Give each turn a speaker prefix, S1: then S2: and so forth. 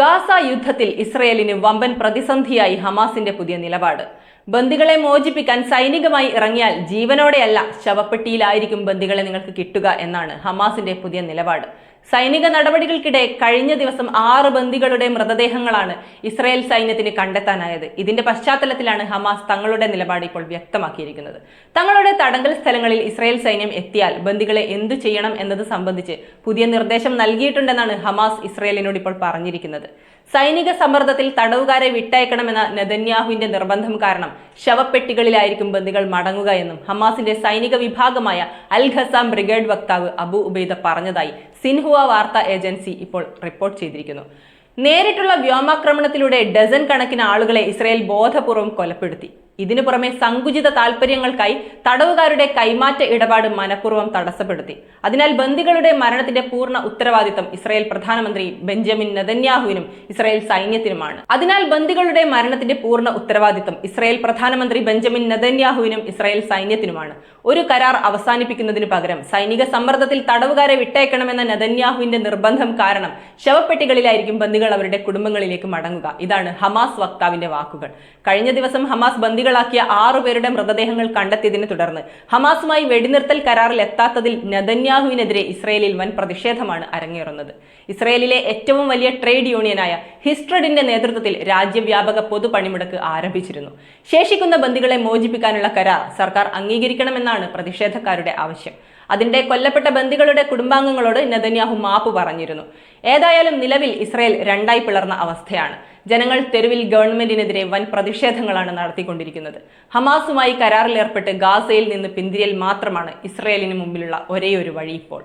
S1: Gaza യുദ്ധത്തിൽ ഇസ്രയേലിന് വമ്പൻ പ്രതിസന്ധിയായി ഹമാസിന്റെ പുതിയ നിലപാട്. ബന്ദികളെ മോചിപ്പിക്കാൻ സൈനികമായി ഇറങ്ങിയാൽ ജീവനോടെയല്ല ശവപ്പെട്ടിയിലായിരിക്കും ബന്ദികളെ നിങ്ങൾക്ക് കിട്ടുക എന്നാണ് ഹമാസിന്റെ പുതിയ നിലപാട്. സൈനിക നടപടികൾക്കിടെ കഴിഞ്ഞ ദിവസം ആറ് ബന്ദികളുടെ മൃതദേഹങ്ങളാണ് ഇസ്രായേൽ സൈന്യത്തിന് കണ്ടെത്താനായത്. ഇതിന്റെ പശ്ചാത്തലത്തിലാണ് ഹമാസ് തങ്ങളുടെ നിലപാട് ഇപ്പോൾ വ്യക്തമാക്കിയിരിക്കുന്നത്. തങ്ങളുടെ തടങ്കൽ സ്ഥലങ്ങളിൽ ഇസ്രായേൽ സൈന്യം എത്തിയാൽ ബന്ദികളെ എന്തു ചെയ്യണം എന്നത് സംബന്ധിച്ച് പുതിയ നിർദ്ദേശം നൽകിയിട്ടുണ്ടെന്നാണ് ഹമാസ് ഇസ്രായേലിനോട് ഇപ്പോൾ പറഞ്ഞിരിക്കുന്നത്. സൈനിക സമ്മർദ്ദത്തിൽ തടവുകാരെ വിട്ടയക്കണമെന്ന നെതന്യാഹുവിന്റെ നിർബന്ധം കാരണം ശവപ്പെട്ടികളിലായിരിക്കും ബന്ദികൾ മടങ്ങുക എന്നും ഹമാസിന്റെ സൈനിക വിഭാഗമായ അൽ ഖസാം ബ്രിഗേഡ് വക്താവ് അബു ഉബൈദ പറഞ്ഞതായി സിൻഹുവ വാർത്താ ഏജൻസി ഇപ്പോൾ റിപ്പോർട്ട് ചെയ്തിരിക്കുന്നു. നേരിട്ടുള്ള വ്യോമാക്രമണത്തിലൂടെ ഡസൻ കണക്കിന് ആളുകളെ ഇസ്രായേൽ ബോധപൂർവം കൊലപ്പെടുത്തി. ഇതിനു പുറമെ സങ്കുചിത താൽപര്യങ്ങൾക്കായി തടവുകാരുടെ കൈമാറ്റ ഇടപാട് മനഃപൂർവം തടസ്സപ്പെടുത്തി. അതിനാൽ ബന്ദികളുടെ മരണത്തിന്റെ പൂർണ ഉത്തരവാദിത്തം ഇസ്രായേൽ പ്രധാനമന്ത്രി ബെഞ്ചമിൻ നെതന്യാഹുവിനും ഇസ്രായേൽ സൈന്യത്തിനുമാണ്. അതിനാൽ ബന്ദികളുടെ മരണത്തിന്റെ പൂർണ ഉത്തരവാദിത്തം ഇസ്രായേൽ പ്രധാനമന്ത്രി ബെഞ്ചമിൻ നെതന്യാഹുവിനും ഇസ്രായേൽ സൈന്യത്തിനുമാണ്. ഒരു കരാർ അവസാനിപ്പിക്കുന്നതിന് പകരം സൈനിക സമ്മർദ്ദത്തിൽ തടവുകാരെ വിട്ടയക്കണമെന്ന നെതന്യാഹുവിന്റെ നിർബന്ധം കാരണം ശവപ്പെട്ടികളിലായിരിക്കും ബന്ദികൾ അവരുടെ കുടുംബങ്ങളിലേക്ക് മടങ്ങുക. ഇതാണ് ഹമാസ് വക്താവിന്റെ വാക്കുകൾ. കഴിഞ്ഞ ദിവസം ഹമാസ് ബന്ദികളാക്കിയ ആറുപേരുടെ മൃതദേഹങ്ങൾ കണ്ടെത്തിയതിനെ തുടർന്ന് ഹമാസുമായി വെടിനിർത്തൽ കരാറിൽ എത്താത്തതിൽ നെതന്യാഹുവിനെതിരെ ഇസ്രയേലിൽ വൻ പ്രതിഷേധമാണ് അരങ്ങേറുന്നത്. ഇസ്രയേലിലെ ഏറ്റവും വലിയ ട്രേഡ് യൂണിയനായ ഹിസ്ട്രഡിന്റെ നേതൃത്വത്തിൽ രാജ്യവ്യാപക പൊതുപണിമുടക്ക് ആരംഭിച്ചിരുന്നു. ശേഷിക്കുന്ന ബന്ദികളെ മോചിപ്പിക്കാനുള്ള കരാർ സർക്കാർ അംഗീകരിക്കണമെന്നാണ് പ്രതിഷേധക്കാരുടെ ആവശ്യം. അതിന്റെ കൊല്ലപ്പെട്ട ബന്ദികളുടെ കുടുംബാംഗങ്ങളോട് നെതന്യാഹു മാപ്പ് പറഞ്ഞിരുന്നു. ഏതായാലും നിലവിൽ ഇസ്രയേൽ രണ്ടായി പിളർന്ന അവസ്ഥയാണ്. ജനങ്ങൾ തെരുവിൽ ഗവൺമെന്റിനെതിരെ വൻ പ്രതിഷേധങ്ങളാണ് നടത്തിക്കൊണ്ടിരിക്കുന്നത്. ഹമാസുമായി കരാറിലേർപ്പെട്ട് ഗാസയിൽ നിന്ന് പിന്തിരിയൽ മാത്രമാണ് ഇസ്രയേലിന് മുമ്പിലുള്ള ഒരേയൊരു വഴി ഇപ്പോൾ.